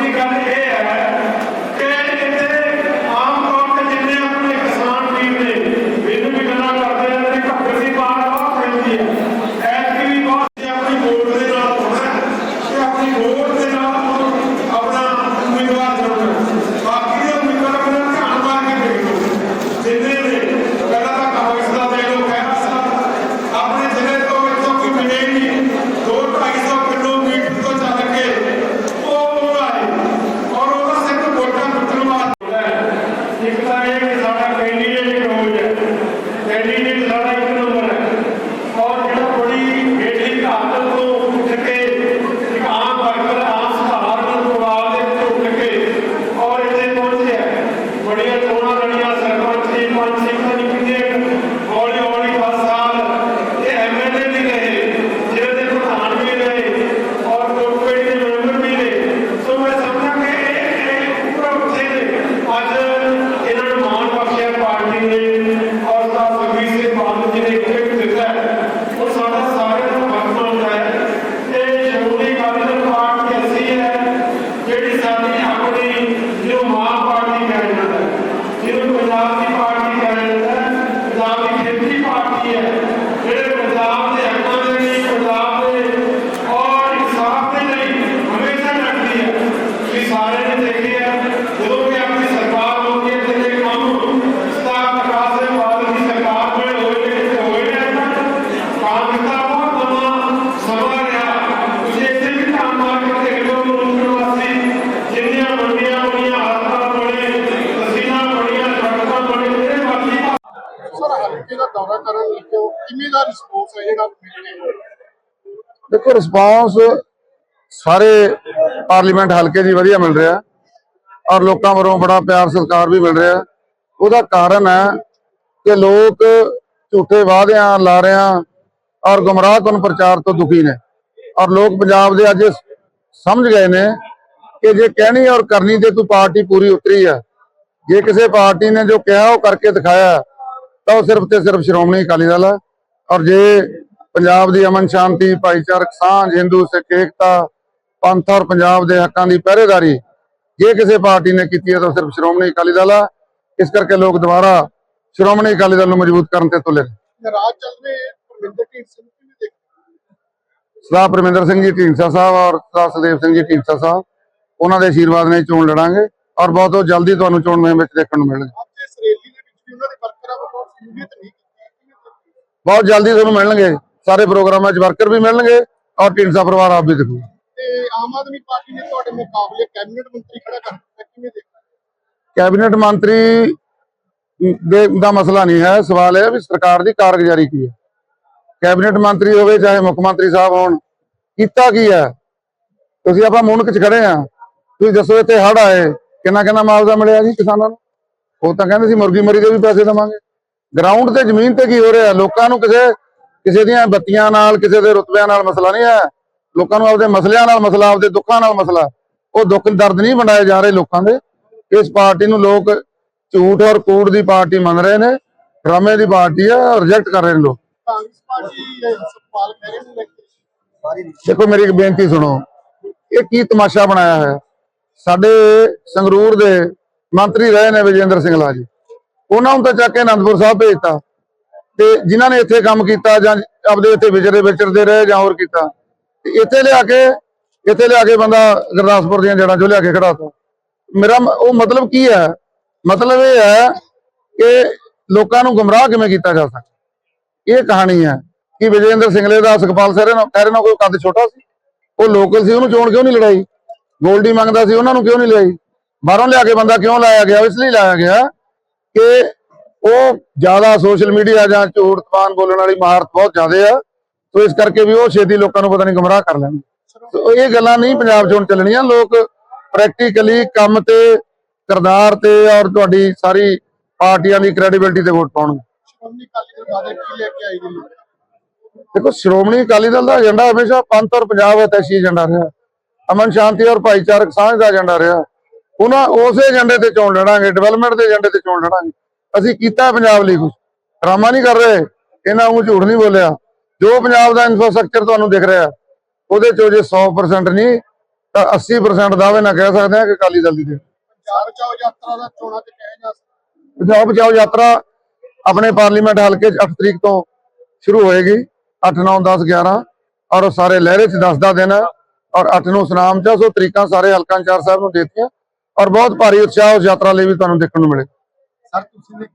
অধিকারে ਹਲਕੇ ਦਾ ਦੌਰਾ ਕਰਨ ਲੱਗੋ ਕਿਵੇਂ ਦਾ ਰਿਸਪੌਂਸ ਹੈ ਜਿਹੜਾ ਮਿਲਣੇ ਦੇਖੋ ਰਿਸਪਾਂਸ ਸਾਰੇ ਪਾਰਲੀਮੈਂਟ ਹਲਕੇ ਦੀ ਵਧੀਆ ਮਿਲ ਰਿਹਾ ਔਰ ਲੋਕਾਂ ਵੱਲੋਂ ਬੜਾ ਪਿਆਰ, ਸਤਿਕਾਰ ਵੀ ਮਿਲ ਰਿਹਾ। ਉਹਦਾ ਕਾਰਨ ਹੈ ਕਿ ਲੋਕ ਝੂਠੇ ਵਾਅਦਿਆਂ, ਲਾਰਿਆਂ ਔਰ ਗੁੰਮਰਾਹਕੁਨ ਪ੍ਰਚਾਰ ਤੋਂ ਦੁਖੀ ਨੇ। ਔਰ ਲੋਕ ਪੰਜਾਬ ਦੇ ਅੱਜ ਸਮਝ ਗਏ ਨੇ ਕਿ ਜੇ ਕਹਿਣੀ ਔਰ ਕਰਨੀ ਤੇ ਤੂੰ ਪਾਰਟੀ ਪੂਰੀ ਉਤਰੀ ਹੈ ਜੇ ਕਿਸੇ ਪਾਰਟੀ ਨੇ ਜੋ ਕਿਹਾ, ਉਹ ਕਰਕੇ ਦਿਖਾਇਆ। ਤਾਂ ਉਹ ਸਿਰਫ ਤੇ ਸਿਰਫ ਸ਼੍ਰੋਮਣੀ ਅਕਾਲੀ ਦਲ ਹੈ। ਔਰ ਜੇ ਪੰਜਾਬ ਦੀ ਅਮਨ ਸ਼ਾਂਤੀ ਭਾਈਚਾਰਕ ਸਾਂਝ ਹਿੰਦੂ ਸਿੱਖ ਏਕਤਾ ਪੰਥ ਔਰ ਪੰਜਾਬ ਦੇ ਹੱਕਾਂ ਦੀ ਪਹਿਰੇਦਾਰੀ ਜੇ ਕਿਸੇ ਪਾਰਟੀ ਨੇ ਕੀਤੀ ਹੈ ਤਾਂ ਸਿਰਫ ਸ਼੍ਰੋਮਣੀ ਅਕਾਲੀ ਦਲ ਹੈ। ਇਸ ਕਰਕੇ ਲੋਕ ਦੁਬਾਰਾ ਸ਼੍ਰੋਮਣੀ ਅਕਾਲੀ ਦਲ ਨੂੰ ਮਜ਼ਬੂਤ ਕਰਨ ਤੇ ਤੁਲੇ ਨੇ। ਚੱਲ ਰਹੇ ਪਰਮਿੰਦਰ ਢੀਂਡਸਾ ਨੂੰ ਕਿਵੇਂ ਦੇਖ ਸਰਦਾਰ ਪਰਮਿੰਦਰ ਸਿੰਘ ਜੀ ਢੀਂਡਸਾ ਸਾਹਿਬ ਔਰ ਸਰਦਾਰ ਸੁਦੇਵ ਸਿੰਘ ਜੀ ਢੀਂਡਸਾ ਸਾਹਿਬ ਉਹਨਾਂ ਦੇ ਆਸ਼ੀਰਵਾਦ ਨਾਲ ਚੋਣ ਲੜਾਂਗੇ। ਔਰ ਬਹੁਤ ਬਹੁਤ ਜਲਦੀ ਤੁਹਾਨੂੰ ਚੋਣ ਮੁਹਿੰਮ ਵਿੱਚ ਦੇਖਣ ਨੂੰ ਮਿਲਣਗੇ। ਬਹੁਤ ਜਲਦੀ ਤੁਹਾਨੂੰ ਮਿਲਣਗੇ। ਸਾਰੇ ਪ੍ਰੋਗਰਾਮਾਂ 'ਚ ਵਰਕਰ ਵੀ ਮਿਲਣਗੇ ਔਰ ਢੀਂਡਸਾ ਪਰਿਵਾਰ ਆਪ ਵੀ ਦਿਖੂਗਾ ਤੇ ਆਮ ਆਦਮੀ ਪਾਰਟੀ ਨੇ ਤੁਹਾਡੇ ਮੁਕਾਬਲੇ ਕੈਬਨਿਟ ਮੰਤਰੀ ਖੜਾ ਕਰ ਦਿੱਤਾ ਕਿਵੇਂ ਦੇਖਦੇ ਕੈਬਨਿਟ ਮੰਤਰੀ ਦੇ ਦਾ ਮਸਲਾ ਨਹੀਂ ਹੈ ਸਵਾਲ ਇਹ ਹੈ ਵੀ ਸਰਕਾਰ ਦੀ ਕਾਰਗੁਜ਼ਾਰੀ ਕੀ ਹੈ। ਕੈਬਨਿਟ ਮੰਤਰੀ ਹੋਵੇ ਚਾਹੇ ਮੁੱਖ ਮੰਤਰੀ ਸਾਹਿਬ ਹੋਣ ਕੀਤਾ ਕੀ ਹੈ? ਤੁਸੀਂ ਆਪਾਂ ਮੁਣਕ ਚ ਖੜੇ ਆ ਤੁਸੀਂ ਦੱਸੋ ਇੱਥੇ ਹੜ ਆਏ ਕਿੰਨਾ ਕਿੰਨਾ ਮੁਆਵਜ਼ਾ ਮਿਲਿਆ ਜੀ ਕਿਸਾਨਾਂ ਨੂੰ? ਉਹ ਤਾਂ ਕਹਿੰਦੇ ਸੀ ਮੁਰਗੀ ਮਰੀ ਦੇ ਵੀ ਪੈਸੇ ਦੇਵਾਂਗੇ। ਗਰਾਊਂਡ ਤੇ ਜ਼ਮੀਨ ਤੇ ਕੀ ਹੋ ਰਿਹਾ? ਲੋਕਾਂ ਨੂੰ ਕਿਸੇ ਕਿਸੇ ਦੀਆਂ ਬੱਤੀਆਂ ਨਾਲ ਕਿਸੇ ਦੇ ਰੁਤਬਿਆਂ ਨਾਲ ਮਸਲਾ ਨਹੀਂ ਹੈ। ਲੋਕਾਂ ਨੂੰ ਆਪਦੇ ਮਸਲਿਆਂ ਨਾਲ ਮਸਲਾ ਆਪਦੇ ਦੁੱਖਾਂ ਨਾਲ ਮਸਲਾ। ਉਹ ਦੁੱਖ ਦਰਦ ਨਹੀਂ ਵੰਡਾਏ ਜਾ ਰਹੇ ਲੋਕਾਂ ਦੇ। ਇਸ ਪਾਰਟੀ ਨੂੰ ਲੋਕ ਝੂਠ ਔਰ ਕੂੜ ਦੀ ਪਾਰਟੀ ਮੰਨ ਰਹੇ ਨੇ। ਡਰਾਮੇ ਦੀ ਪਾਰਟੀ ਹੈ ਰਿਜੈਕਟ ਕਰ ਰਹੇ ਨੇ ਲੋਕ। ਕਾਂਗਰਸ ਪਾਰਟੀ ਨੂੰ ਦੇਖੋ ਮੇਰੀ ਇੱਕ ਬੇਨਤੀ ਸੁਣੋ। ਇਹ ਕੀ ਤਮਾਸ਼ਾ ਬਣਾਇਆ ਹੈ ਸਾਡੇ ਸੰਗਰੂਰ ਦੇ ਮੰਤਰੀ ਰਹੇ ਨੇ ਵਿਜੇਂਦਰ ਸਿੰਘਲਾ ਜੀ। ਉਹਨਾਂ ਨੂੰ ਤਾਂ ਚੱਕ ਕੇ ਅਨੰਦਪੁਰ ਸਾਹਿਬ ਭੇਜਤਾ। ਤੇ ਜਿਨ੍ਹਾਂ ਨੇ ਇੱਥੇ ਕੰਮ ਕੀਤਾ ਜਾਂ ਆਪਦੇ ਇੱਥੇ ਵਿਚਰੇ ਵਿਚਰਦੇ ਰਹੇ ਜਾਂ ਹੋਰ ਕੀਤਾ, ਤੇ ਇੱਥੇ ਲਿਆ ਕੇ, ਇੱਥੇ ਲਿਆ ਕੇ ਬੰਦਾ ਗੁਰਦਾਸਪੁਰ ਦੀਆਂ ਜੜਾਂ ਚੋਂ ਲਿਆ ਕੇ ਖੜਾਤਾ ਮੇਰਾ ਉਹ ਮਤਲਬ ਕੀ ਹੈ? ਮਤਲਬ ਇਹ ਹੈ ਕਿ ਲੋਕਾਂ ਨੂੰ ਗੁੰਮਰਾਹ ਕਿਵੇਂ ਕੀਤਾ ਜਾ ਸਕਦਾ? ਇਹ ਕਹਾਣੀ ਹੈ ਕਿ ਵਿਜੇਂਦਰ ਸਿੰਘਲੇ ਦਾ ਸੁਖਪਾਲ ਸਹਿਰੇ ਨਾਲ ਖਹਿਰੇ ਨਾਲ ਕੋਈ ਕੱਦ ਛੋਟਾ ਸੀ? ਉਹ ਲੋਕਲ ਸੀ, ਉਹਨੂੰ ਚੋਣ ਕਿਉਂ ਨਹੀਂ ਲੜਾਈ? ਗੋਲਡੀ ਮੰਗਦਾ ਸੀ, ਉਹਨਾਂ ਨੂੰ ਕਿਉਂ ਨਹੀਂ ਲੜਾਈ ਬਾਹਰੋਂ ਲਿਆ ਕੇ ਬੰਦਾ ਕਿਉਂ ਲਾਇਆ ਗਿਆ? ਇਸ ਲਈ ਲਾਇਆ ਗਿਆ ਕਿ ਉਹ ਜ਼ਿਆਦਾ ਸੋਸ਼ਲ ਮੀਡੀਆ ਜਾਂ ਝੂਠ ਤਬਾਨ ਬੋਲਣ ਵਾਲੀ ਮਹਾਰਤ ਬਹੁਤ ਜ਼ਿਆਦਾ ਆ ਸੋ ਇਸ ਕਰਕੇ ਵੀ ਉਹ ਛੇਤੀ ਲੋਕਾਂ ਨੂੰ ਪਤਾ ਨਹੀਂ ਗੁੰਮਰਾਹ ਕਰ ਲੈਣ ਸੋ ਇਹ ਗੱਲਾਂ ਨਹੀਂ ਪੰਜਾਬ 'ਚ ਹੁਣ ਚੱਲਣੀਆਂ ਲੋਕ ਪ੍ਰੈਕਟੀਕਲੀ ਕੰਮ ਤੇ ਕਿਰਦਾਰ ਤੇ ਔਰ ਤੁਹਾਡੀ ਸਾਰੀ ਪਾਰਟੀਆਂ ਦੀ ਕ੍ਰੈਡੀਬਿਲਿਟੀ ਤੇ ਵੋਟ ਪਾਉਣਗੇ। ਸ਼੍ਰੋਮਣੀ ਅਕਾਲੀ ਦਲ ਬਾਦਲ ਕੀ ਲੈ ਕੇ ਆਈ ਜੀ ਦੇਖੋ ਸ਼੍ਰੋਮਣੀ ਅਕਾਲੀ ਦਲ ਦਾ ਏਜੰਡਾ ਹਮੇਸ਼ਾ ਪੰਥ ਔਰ ਪੰਜਾਬ ਹਿਤੈਸ਼ੀ ਏਜੰਡਾ ਰਿਹਾ। ਅਮਨ ਸ਼ਾਂਤੀ ਔਰ ਭਾਈਚਾਰਕ ਸਾਂਝ ਦਾ ਏਜੰਡਾ ਰਿਹਾ। ਉਹਨਾਂ ਉਸੇ ਏਜੰਡੇ ਤੇ ਚੋਣ ਲੜਾਂਗੇ ਡਿਵੈਲਪਮੈਂਟ ਦੇ ਏਜੰਡੇ ਤੇ ਚੋਣ ਲੜਾਂਗੇ। ਅਸੀਂ ਕੀਤਾ ਪੰਜਾਬ ਲਈ ਕੁਝ ਡਰਾਮਾ ਨਹੀਂ ਕਰ ਰਹੇ ਇਹਨਾਂ ਨੂੰ ਝੂਠ ਨਹੀਂ ਬੋਲਿਆ। ਜੋ ਪੰਜਾਬ ਦਾ ਇਨਫਰਾਸਟ੍ਰਕਚਰ ਤੁਹਾਨੂੰ ਦਿਖ ਰਿਹਾ ਉਹਦੇ ਚੋਂ ਜੇ 100% ਨਹੀਂ ਤਾਂ 80% ਦਾਅਵੇ ਨਾਲ ਕਹਿ ਸਕਦੇ ਹਾਂ ਕਿ ਅਕਾਲੀ ਦਲ ਦੀ ਦੇ ਪੰਜਾਬ ਬਚਾਓ ਯਾਤਰਾ ਦਾ ਚੋਣਾਂ ਤੇ ਕਿਹਾ ਜਾ ਸਕਦਾ। ਪੰਜਾਬ ਬਚਾਓ ਯਾਤਰਾ ਆਪਣੇ ਪਾਰਲੀਮੈਂਟ ਹਲਕੇ 'ਚ 8 ਤਰੀਕ ਤੋਂ ਸ਼ੁਰੂ ਹੋਏਗੀ। 8 9 10 11 ਔਰ ਸਾਰੇ ਲਹਿਰੇ 'ਚ 10 ਦਾ ਦਿਨ ਔਰ 8 ਨੂੰ ਸੁਨਾਮ 'ਚ ਸੋ ਤਰੀਕਾਂ ਸਾਰੇ ਹਲਕਾ ਇੰਚਾਰਜ ਸਾਹਿਬ ਨੂੰ ਦੇਤੀਆਂ। ਔਰ ਬਹੁਤ ਭਾਰੀ ਉਤਸ਼ਾਹ ਉਸ ਯਾਤਰਾ ਲਈ ਵੀ ਤੁਹਾਨੂੰ ਦੇਖਣ ਨੂੰ ਮਿਲੇ। ਸਰ ਤੁਸੀਂ